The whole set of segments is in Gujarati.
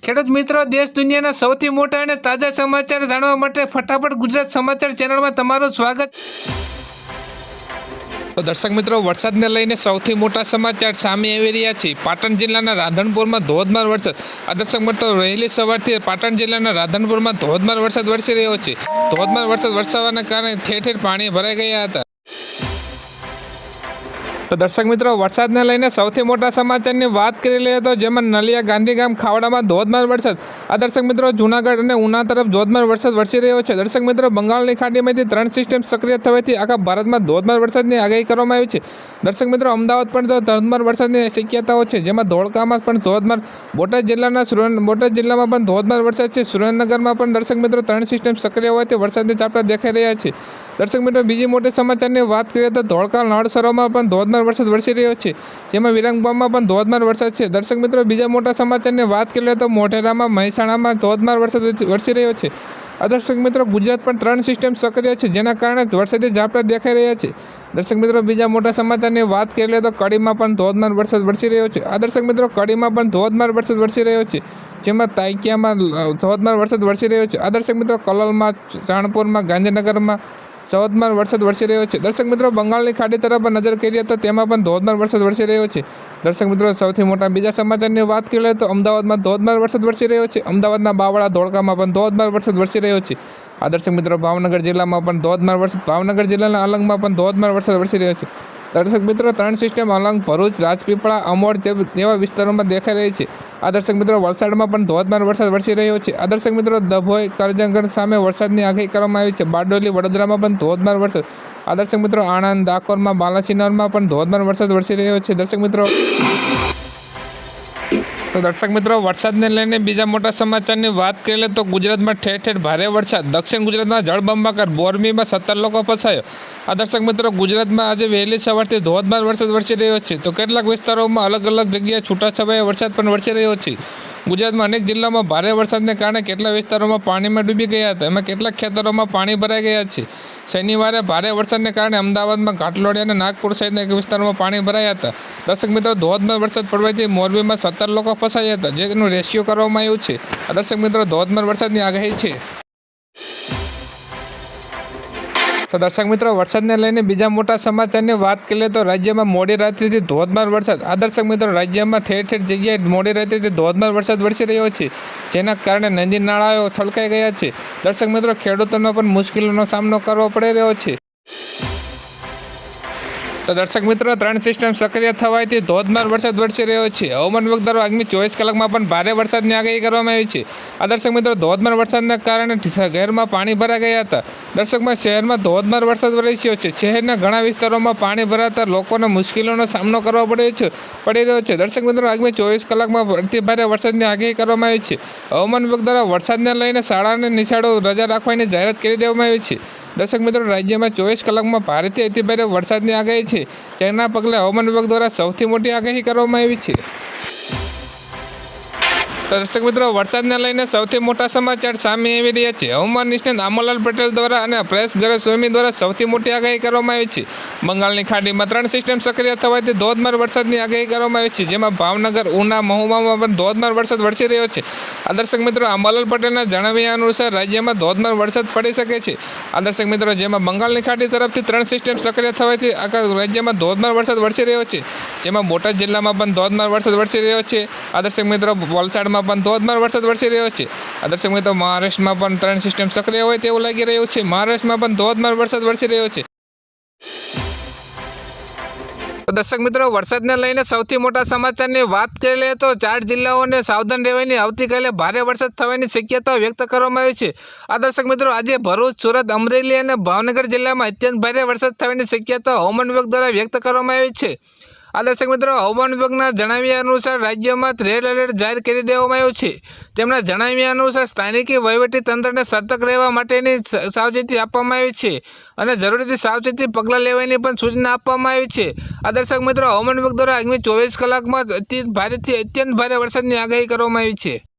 ખેડૂત મિત્રો, દેશ દુનિયાના સૌથી મોટા અને તાજા સમાચાર જાણવા માટે ફટાફટ ગુજરાત સમાચાર ચેનલમાં તમારું સ્વાગત. તો દર્શક મિત્રો, વરસાદને લઈને સૌથી મોટા સમાચાર સામે આવી રહ્યા છે. પાટણ જિલ્લાના રાધનપુરમાં ધોધમાર વરસાદ. આ દર્શક મિત્રો, વહેલી સવારથી પાટણ જિલ્લાના રાધનપુરમાં ધોધમાર વરસાદ વરસી રહ્યો છે. ધોધમાર વરસાદ વરસાવાના કારણે ઠેર ઠેર પાણી ભરાઈ ગયા હતા. તો દર્શક મિત્રો, વરસાદને લઈને સૌથી મોટા સમાચારની વાત કરી લઈએ તો જેમાં નલિયા ગાંધીગામ ખાવડામાં ધોધમાર વરસાદ. આ દર્શક મિત્રો, જૂનાગઢ અને ઉના તરફ ધોધમાર વરસાદ વરસી રહ્યો છે. દર્શક મિત્રો, બંગાળની ખાડીમાંથી ત્રણ સિસ્ટમ સક્રિય થવાથી આખા ભારતમાં ધોધમાર વરસાદની આગાહી કરવામાં આવી છે. દર્શક મિત્રો, અમદાવાદ પણ તો ધોધમાર વરસાદની શક્યતાઓ છે, જેમાં ધોળકામાં પણ ધોધમાર, બોટાદ જિલ્લાના સુરેન્દ્ર બોટાદ જિલ્લામાં પણ ધોધમાર વરસાદ છે. સુરેન્દ્રનગરમાં પણ દર્શક મિત્રો, ત્રણ સિસ્ટમ સક્રિય હોવાથી વરસાદની ઝાપટા દેખાઈ રહ્યા છે. દર્શક મિત્રો, બીજી મોટી સમાચારની વાત કરીએ તો ધોળકા નળસરોમાં પણ ધોધમાર વરસાદ વરસી રહ્યો છે, જેમાં વિરંગબામમાં પણ ધોધમાર વરસાદ છે. દર્શક મિત્રો, બીજા મોટા સમાચારની વાત કરીએ તો મોઢેરામાં, મહેસાણામાં ધોધમાર વરસાદ વરસી રહ્યો છે. દર્શક મિત્રો, ગુજરાત પણ ત્રણ સિસ્ટમ સક્રિય છે, જેના કારણે વરસાદી ઝાપટા દેખાઈ રહ્યા છે. દર્શક મિત્રો, બીજા મોટા સમાચારની વાત કરીએ તો કડીમાં પણ ધોધમાર વરસાદ વરસી રહ્યો છે. આ દર્શક મિત્રો, કડીમાં પણ ધોધમાર વરસાદ વરસી રહ્યો છે, જેમાં તાઇકિયામાં ધોધમાર વરસાદ વરસી રહ્યો છે. આ દર્શક મિત્રો, કલોલમાં ચાણપુરમાં ગાંધીનગરમાં ચૌદમાર વરસાદ વરસી રહ્યો છે. દર્શક મિત્રો, બંગાળની ખાડી તરફ નજર કરીએ તો તેમાં પણ ધોધમાર વરસાદ વરસી રહ્યો છે. દર્શક મિત્રો, સૌથી મોટા બીજા સમાચારની વાત કરીએ તો અમદાવાદમાં ધોધમાર વરસાદ વરસી રહ્યો છે. અમદાવાદના બાવળા ધોળકામાં પણ ધોધમાર વરસાદ વરસી રહ્યો છે. આ દર્શક મિત્રો, ભાવનગર જિલ્લામાં પણ ધોધમાર વરસાદ ભાવનગર જિલ્લાના અલંગમાં પણ ધોધમાર વરસાદ વરસી રહ્યો છે. દર્શક મિત્રો, ત્રણ સિસ્ટમ અલંગ ભરૂચ, રાજપીપળા, અમોડ જેવ- વિસ્તારોમાં દેખાઈ રહી છે. આ દર્શક મિત્રો, વલસાડમાં પણ ધોધમાર વરસાદ વરસી રહ્યો છે. આ દર્શક મિત્રો, દભોઈ કરજંગર સામે વરસાદની આગાહી કરવામાં આવી છે. બારડોલી, વડોદરામાં પણ ધોધમાર વરસાદ. આ દર્શક મિત્રો, આણંદ, ડાકોરમાં બાલાસિનોરમાં પણ ધોધમાર વરસાદ વરસી રહ્યો છે. દર્શક મિત્રો તો દર્શક મિત્રો, વરસાદને લઈને બીજા મોટા સમાચારની વાત કરીએ તો ગુજરાતમાં ઠેર ઠેર ભારે વરસાદ. દક્ષિણ ગુજરાતમાં જળબંબાકાર બોરમીમાં સત્તર લોકો ફસાયો. આ દર્શક મિત્રો, ગુજરાતમાં આજે વહેલી સવારથી ધોધમાર વરસાદ વરસી રહ્યો છે. તો કેટલાક વિસ્તારોમાં અલગ અલગ જગ્યાએ છૂટાછવાયા વરસાદ પણ વરસી રહ્યો છે. ગુજરાતમાં અનેક જિલ્લામાં ભારે વરસાદને કારણે કેટલા વિસ્તારોમાં પાણીમાં ડૂબી ગયા હતા. એમાં કેટલાક ખેતરોમાં પાણી ભરાઈ ગયા છે. શનિવારે ભારે વરસાદને કારણે અમદાવાદમાં ઘાટલોડિયા અને નાગપુર સહિતના એક વિસ્તારોમાં પાણી ભરાયા હતા. દર્શક મિત્રો, ધોધમાર વરસાદ પડવાથી મોરબીમાં સત્તર લોકો ફસાયા હતા જેનું રેસ્ક્યુ કરવામાં આવ્યું છે. દર્શક મિત્રો, ધોધમાર વરસાદની આગાહી છે. તો દર્શક મિત્રો, વરસાદને લઈને બીજા મોટા સમાચારની વાત કરીએ તો રાજ્યમાં મોડી રાત્રિથી ધોધમાર વરસાદ. આ દર્શક મિત્રો, રાજ્યમાં ઠેર ઠેર જગ્યાએ મોડી રાત્રિથી ધોધમાર વરસાદ વરસી રહ્યો છે, જેના કારણે નદી નાળાઓ છલકાઈ ગયા છે. દર્શક મિત્રો, ખેડૂતોનો પણ મુશ્કેલીનો સામનો કરવો પડી રહ્યો છે. તો દર્શક મિત્રો, ત્રણ સિસ્ટમ સક્રિય થવાથી ધોધમાર વરસાદ વરસી રહ્યો છે. હવામાન વિભાગ દ્વારા આગામી ચોવીસ કલાકમાં પણ ભારે વરસાદની આગાહી કરવામાં આવી છે. આ દર્શક મિત્રો, ધોધમાર વરસાદના કારણે શહેરમાં પાણી ભરાઈ ગયા હતા. દર્શકમાં શહેરમાં ધોધમાર વરસાદ વરસ્યો છે. શહેરના ઘણા વિસ્તારોમાં પાણી ભરાતા લોકોને મુશ્કેલીઓનો સામનો કરવો પડ્યો છે, પડી રહ્યો છે. દર્શક મિત્રો, આગામી ચોવીસ કલાકમાં અતિ ભારે વરસાદની આગાહી કરવામાં આવી છે. હવામાન વિભાગ દ્વારા વરસાદને લઈને શાળાને નિશાળો રજા રાખવાની જાહેરાત કરી દેવામાં આવી છે. દર્શક મિત્રો, રાજ્યમાં ચોવીસ કલાકમાં ભારેથી અતિભારે વરસાદની આગાહી છે. જેના પગલે હવામાન વિભાગ દ્વારા સૌથી મોટી આગાહી કરવામાં આવી છે. દર્શક મિત્રો, વરસાદને લઈને સૌથી મોટા સમાચાર સામે આવી રહ્યા છે. હવામાન નિષ્ણાત આમોલાલ પટેલ દ્વારા અને પ્રેસ ગરજ સ્વામી દ્વારા સૌથી મોટી આગાહી કરવામાં આવી છે. બંગાળની ખાડીમાં ત્રણ સિસ્ટમ સક્રિય થવાથી ધોધમાર વરસાદની આગાહી કરવામાં આવી છે. જેમાં ભાવનગર, ઉના, મહુવામાં પણ ધોધમાર વરસાદ વરસી રહ્યો છે. આ દર્શક મિત્રો આંબાલાલ પટેલના જણાવ્યા અનુસાર રાજ્યમાં ધોધમાર વરસાદ પડી શકે છે. આ દર્શક મિત્રો, જેમાં બંગાળની ખાડી તરફથી ત્રણ સિસ્ટમ સક્રિય થવાથી આખા રાજ્યમાં ધોધમાર વરસાદ વરસી રહ્યો છે. જેમાં બોટાદ જિલ્લામાં પણ ધોધમાર વરસાદ વરસી રહ્યો છે. આ દર્શક મિત્રો, વલસાડમાં પણ ધોધમાર વરસાદ વરસી રહ્યો છે. આ દર્શક મિત્રો, મહારાષ્ટ્રમાં પણ ત્રણ સિસ્ટમ સક્રિય હોય તેવું લાગી રહ્યું છે. મહારાષ્ટ્રમાં પણ ધોધમાર વરસાદ વરસી રહ્યો છે. દર્શક મિત્રો, વરસાદને લઈને સૌથી મોટા સમાચારની વાત કરી લઈએ તો ચાર જિલ્લાઓને સાવધાન રહેવાની આવતીકાલે ભારે વરસાદ થવાની શક્યતા વ્યક્ત કરવામાં આવી છે. આ દર્શક મિત્રો, આજે ભરૂચ, સુરત, અમરેલી અને ભાવનગર જિલ્લામાં અત્યંત ભારે વરસાદ થવાની શક્યતા હવામાન વિભાગ દ્વારા વ્યક્ત કરવામાં આવી છે. આ દર્શક મિત્રો, હવામાન વિભાગના જણાવ્યા અનુસાર રાજ્યમાં રેડ એલર્ટ જાહેર કરી દેવામાં આવ્યું છે. તેમના જણાવ્યા અનુસાર સ્થાનિક તંત્રને સતર્ક રહેવા માટેની સાવચેતી આપવામાં આવી છે અને જરૂરી સાવચેતી પગલાં લેવાની પણ સૂચના આપવામાં આવી છે. આ દર્શક મિત્રો, હવામાન વિભાગ દ્વારા આગામી ચોવીસ કલાકમાં અતિ, ભારેથી અત્યંત ભારે વરસાદની આગાહી કરવામાં આવી છે.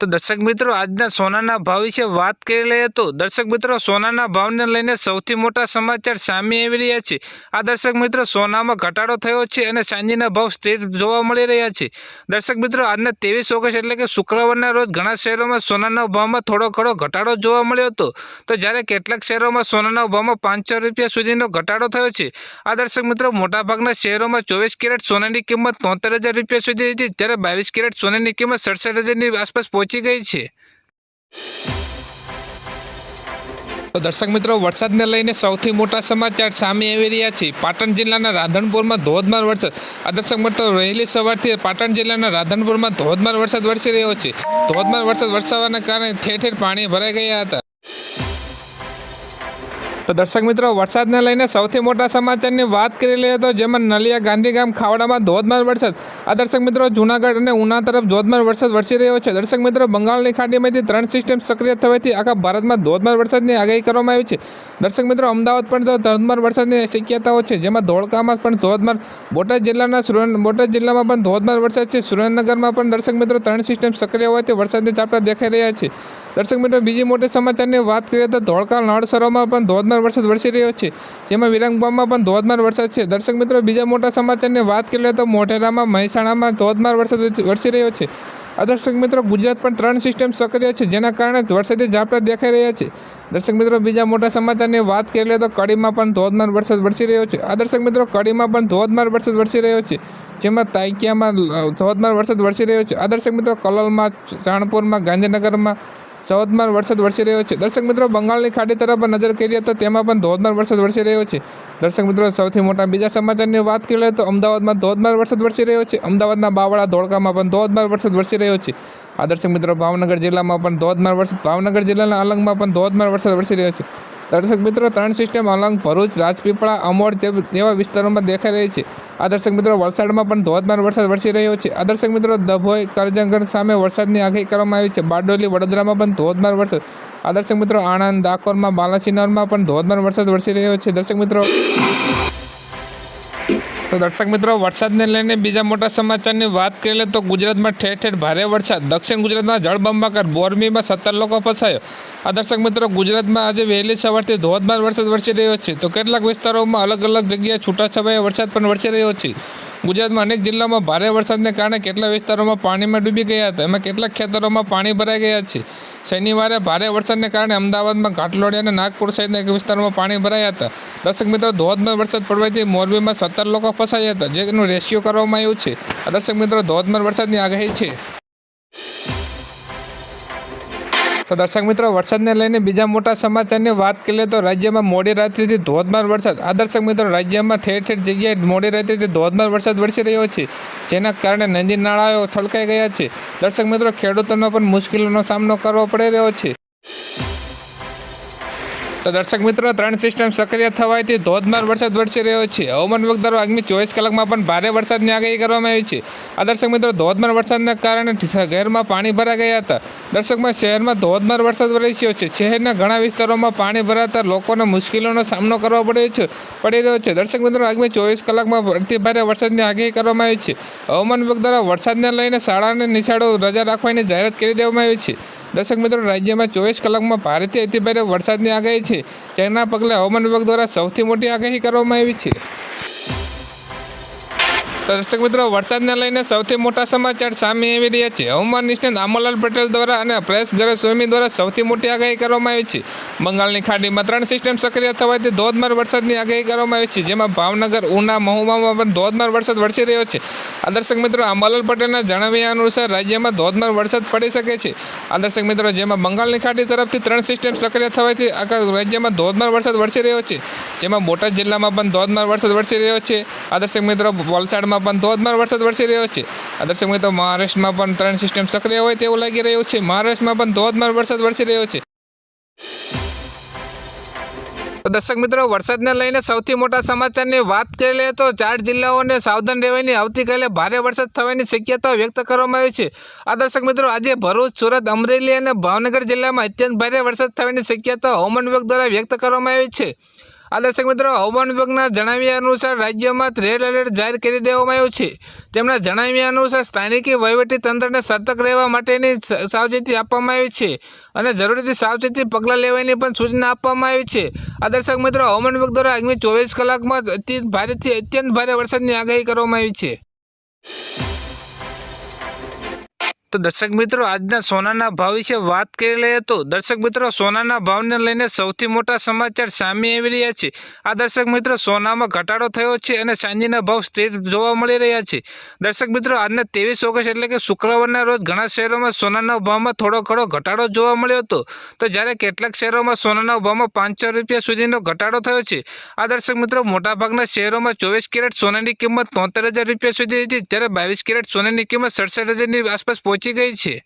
તો દર્શક મિત્રો, આજના સોનાના ભાવ વિશે વાત કરી લઈએ તો દર્શક મિત્રો, સોનાના ભાવને લઈને સૌથી મોટા સમાચાર સામે આવી રહ્યા છે. આ દર્શક મિત્રો, સોનામાં ઘટાડો થયો છે અને સાંજીના ભાવ સ્થિર જોવા મળી રહ્યા છે. દર્શક મિત્રો, આજના ત્રેવીસ ઓગસ્ટ એટલે કે શુક્રવારના રોજ ઘણા શહેરોમાં સોનાના ભાવમાં થોડો ઘણો ઘટાડો જોવા મળ્યો હતો. તો જ્યારે કેટલાક શહેરોમાં સોનાના ભાવમાં પાંચસો રૂપિયા સુધીનો ઘટાડો થયો છે. આ દર્શક મિત્રો, મોટાભાગના શહેરોમાં ચોવીસ કેરેટ સોનાની કિંમત તોતેર હજાર રૂપિયા સુધી હતી. ત્યારે બાવીસ કેરેટ સોનાની કિંમત સડસઠ હજારની આસપાસ પહોંચી ગઈ છે. તો દર્શક મિત્રો, વરસાદને લઈને સૌથી મોટા સમાચાર સામે આવી રહ્યા છે. પાટણ જિલ્લાના રાધનપુરમાં ધોધમાર વરસાદ. આ દર્શક મિત્રો, વહેલી સવારથી પાટણ જિલ્લાના રાધનપુરમાં ધોધમાર વરસાદ વરસી રહ્યો છે. ધોધમાર વરસાદ વરસાવાના કારણે ઠેર ઠેર પાણી ભરાઈ ગયા હતા. તો દર્શક મિત્રો, વરસાદને લઈને સૌથી મોટા સમાચારની વાત કરી લઈએ તો જેમાં નલિયા ગાંધીગામ ખાવડામાં ધોધમાર વરસાદ. આ દર્શક મિત્રો, જૂનાગઢ અને ઉના તરફ ધોધમાર વરસાદ વરસી રહ્યો છે. દર્શક મિત્રો, બંગાળની ખાડીમાંથી ત્રણ સિસ્ટમ સક્રિય થવાથી આખા ભારતમાં ધોધમાર વરસાદની આગાહી કરવામાં આવી છે. દર્શક મિત્રો, અમદાવાદ પણ તો ધોધમાર વરસાદની શક્યતાઓ છે, જેમાં ધોળકામાં પણ ધોધમાર, બોટાદ જિલ્લાના સુરેન્દ્ર બોટાદ જિલ્લામાં પણ ધોધમાર વરસાદ છે. સુરેન્દ્રનગરમાં પણ દર્શક મિત્રો, ત્રણ સિસ્ટમ સક્રિય હોવાથી વરસાદની ઝાપટા દેખાઈ રહ્યા છે. દર્શક મિત્રો, બીજી મોટી સમાચારની વાત કરીએ તો ધોળકા નળસરોમાં પણ ધોધમાર વરસાદ વરસી રહ્યો છે. જેમાં વિરંગબામમાં પણ ધોધમાર વરસાદ છે. દર્શક મિત્રો, બીજા મોટા સમાચારની વાત કરીએ તો મોઢેરામાં, મહેસાણામાં ધોધમાર વરસાદ વરસી રહ્યો છે. દર્શક મિત્રો, ગુજરાત પણ ત્રણ સિસ્ટમ સક્રિય છે, જેના કારણે વરસાદી ઝાપટા દેખાઈ રહ્યા છે. દર્શક મિત્રો, બીજા મોટા સમાચારની વાત કરીએ તો કડીમાં પણ ધોધમાર વરસાદ વરસી રહ્યો છે. આ દર્શક મિત્રો, કડીમાં પણ ધોધમાર વરસાદ વરસી રહ્યો છે. જેમાં તાઇકિયામાં ધોધમાર વરસાદ વરસી રહ્યો છે. આ દર્શક મિત્રો, કલોલમાં ચાણપુરમાં, ગાંધીનગરમાં ચૌદમાર વરસાદ વરસી રહ્યો છે. દર્શક મિત્રો, બંગાળની ખાડી તરફ નજર કરીએ તો તેમાં પણ ધોધમાર વરસાદ વરસી રહ્યો છે. દર્શક મિત્રો, સૌથી મોટા બીજા સમાચારની વાત કરીએ તો અમદાવાદમાં ધોધમાર વરસાદ વરસી રહ્યો છે. અમદાવાદના બાવળા ધોળકામાં પણ ધોધમાર વરસાદ વરસી રહ્યો છે. આ દર્શક મિત્રો, ભાવનગર જિલ્લામાં પણ ધોધમાર વરસાદ ભાવનગર જિલ્લાના અલંગમાં પણ ધોધમાર વરસાદ વરસી રહ્યો છે. દર્શક મિત્રો, ત્રણ સિસ્ટમ અલંગ ભરૂચ, રાજપીપળા અમોડ તેવા વિસ્તારોમાં દેખાઈ રહી છે. આ દર્શક મિત્રો, વલસાડમાં પણ ધોધમાર વરસાદ વરસી રહ્યો છે. આ દર્શક મિત્રો, દભોઈ કરજંગર સામે વરસાદની આગાહી કરવામાં આવી છે. બારડોલી, વડોદરામાં પણ ધોધમાર વરસાદ. આ દર્શક મિત્રો, આણંદ, ડાકોરમાં બાલાસિનોરમાં પણ ધોધમાર વરસાદ વરસી રહ્યો છે. દર્શક મિત્રો તો દર્શક મિત્રો, વરસાદને લઈને બીજા મોટા સમાચારની વાત કરીએ તો ગુજરાતમાં ઠેર ઠેર ભારે વરસાદ. દક્ષિણ ગુજરાતમાં જળબંબાકાર બોરમીમાં સત્તર લોકો ફસાયો. આ દર્શક મિત્રો, ગુજરાતમાં આજે વહેલી સવારથી ધોધમાર વરસાદ વરસી રહ્યો છે. તો કેટલાક વિસ્તારોમાં અલગ અલગ જગ્યાએ છૂટાછવાયા વરસાદ પણ વરસી રહ્યો છે. ગુજરાતમાં અનેક જિલ્લામાં ભારે વરસાદને કારણે કેટલા વિસ્તારોમાં પાણીમાં ડૂબી ગયા હતા? એમાં કેટલાક ખેતરોમાં પાણી ભરાઈ ગયા છે? શનિવારે ભારે વરસાદને કારણે અમદાવાદમાં ઘાટલોડિયા અને નાગપુર સહિતના એક વિસ્તારોમાં પાણી ભરાયા હતા. દર્શક મિત્રો, ધોધમાર વરસાદ પડવાથી મોરબીમાં સત્તર લોકો ફસાયા હતા. જેનું રેસ્ક્યુ કરવામાં આવ્યું છે. દર્શક મિત્રો, ધોધમાર વરસાદની આગાહી છે. તો દર્શક મિત્રો, વરસાદને લઈને બીજા મોટા સમાચારની વાત કરીએ તો રાજ્યમાં મોડી રાત્રિથી ધોધમાર વરસાદ. આ દર્શક મિત્રો, રાજ્યમાં ઠેર ઠેર જગ્યાએ મોડી રાત્રિથી ધોધમાર વરસાદ વરસી રહ્યો છે, જેના કારણે નદી નાળાઓ છલકાઈ ગયા છે. દર્શક મિત્રો, ખેડૂતોનો પણ મુશ્કેલીનો સામનો કરવો પડી રહ્યો છે. તો દર્શક મિત્રો, ત્રણ સિસ્ટમ સક્રિય થવાથી ધોધમાર વરસાદ વરસી રહ્યો છે. હવામાન વિભાગ દ્વારા આગામી ચોવીસ કલાકમાં પણ ભારે વરસાદની આગાહી કરવામાં આવી છે. આ દર્શક મિત્રો, ધોધમાર વરસાદના કારણે શહેરમાં પાણી ભરાઈ ગયા હતા. દર્શકમાં, શહેરમાં ધોધમાર વરસાદ વરસ્યો છે. શહેરના ઘણા વિસ્તારોમાં પાણી ભરાતા લોકોને મુશ્કેલીઓનો સામનો કરવો પડ્યો છે, પડી રહ્યો છે. દર્શક મિત્રો, આગામી ચોવીસ કલાકમાં અતિ ભારે વરસાદની આગાહી કરવામાં આવી છે. હવામાન વિભાગ દ્વારા વરસાદને લઈને શાળાને નિશાળો રજા રાખવાની જાહેરાત કરી દેવામાં આવી છે. દર્શક મિત્રો, રાજ્યમાં ચોવીસ કલાકમાં ભારેથી અતિભારે વરસાદની આગાહી છે. જેના પગલે હવામાન વિભાગ દ્વારા સૌથી મોટી આગાહી કરવામાં આવી છે. દર્શક મિત્રો, વરસાદને લઈને સૌથી મોટા સમાચાર સામે આવી રહ્યા છે. હવામાન નિષ્ણાત આમોલાલ પટેલ દ્વારા અને પ્રેસ ગરજ સ્વામી દ્વારા સૌથી મોટી આગાહી કરવામાં આવી છે. બંગાળની ખાડીમાં ત્રણ સિસ્ટમ સક્રિય થવાથી ધોધમાર વરસાદની આગાહી કરવામાં આવી છે. જેમાં ભાવનગર, ઉના, મહુવામાં પણ ધોધમાર વરસાદ વરસી રહ્યો છે. આ દર્શક મિત્રો આંબાલાલ પટેલના જણાવ્યા અનુસાર રાજ્યમાં ધોધમાર વરસાદ પડી શકે છે. આ દર્શક મિત્રો, જેમાં બંગાળની ખાડી તરફથી ત્રણ સિસ્ટમ સક્રિય થવાથી આખા રાજ્યમાં ધોધમાર વરસાદ વરસી રહ્યો છે. જેમાં બોટાદ જિલ્લામાં પણ ધોધમાર વરસાદ વરસી રહ્યો છે. આ દર્શક મિત્રો, વલસાડમાં પણ ધોધમાર વરસાદ વરસી રહ્યો છે. આ દર્શક મિત્રો, મહારાષ્ટ્રમાં પણ ત્રણ સિસ્ટમ સક્રિય હોય તેવું લાગી રહ્યું છે. મહારાષ્ટ્રમાં પણ ધોધમાર વરસાદ વરસી રહ્યો છે. દર્શક મિત્રો, વરસાદને લઈને સૌથી મોટા સમાચારની વાત કરી લઈએ તો ચાર જિલ્લાઓને સાવધાન રહેવાની આવતીકાલે ભારે વરસાદ થવાની શક્યતા વ્યક્ત કરવામાં આવી છે. આ દર્શક મિત્રો, આજે ભરૂચ, સુરત, અમરેલી અને ભાવનગર જિલ્લામાં અત્યંત ભારે વરસાદ થવાની શક્યતા હવામાન વિભાગ દ્વારા વ્યક્ત કરવામાં આવી છે. આ દર્શક મિત્રો, હવામાન વિભાગના જણાવ્યા અનુસાર રાજ્યમાં રેડ એલર્ટ જાહેર કરી દેવામાં આવ્યું છે. તેમના જણાવ્યા અનુસાર સ્થાનિક તંત્રને સતર્ક રહેવા માટેની સાવચેતી આપવામાં આવી છે અને જરૂરીથી સાવચેતી પગલાં લેવાની પણ સૂચના આપવામાં આવી છે. આ દર્શક મિત્રો, હવામાન વિભાગ દ્વારા આગામી ચોવીસ કલાકમાં અતિ, ભારેથી અત્યંત ભારે વરસાદની આગાહી કરવામાં આવી છે. તો દર્શક મિત્રો, આજના સોનાના ભાવ વિશે વાત કરી લઈએ તો દર્શક મિત્રો, સોનાના ભાવને લઈને સૌથી મોટા સમાચાર સામે આવી રહ્યા છે. આ દર્શક મિત્રો, સોનામાં ઘટાડો થયો છે અને સાંજીના ભાવ સ્થિર જોવા મળી રહ્યા છે. દર્શક મિત્રો, આજના ત્રેવીસ ઓગસ્ટ એટલે કે શુક્રવારના રોજ ઘણા શહેરોમાં સોનાના ભાવમાં થોડો ઘણો ઘટાડો જોવા મળ્યો હતો. તો જ્યારે કેટલાક શહેરોમાં સોનાના ભાવમાં પાંચસો રૂપિયા સુધીનો ઘટાડો થયો છે. આ દર્શક મિત્રો, મોટાભાગના શહેરોમાં ચોવીસ કેરેટ સોનાની કિંમત તોતેર હજાર રૂપિયા સુધી હતી. ત્યારે બાવીસ કેરેટ સોનાની કિંમત સડસઠ હજારની આસપાસ પહોંચી ગઈ છે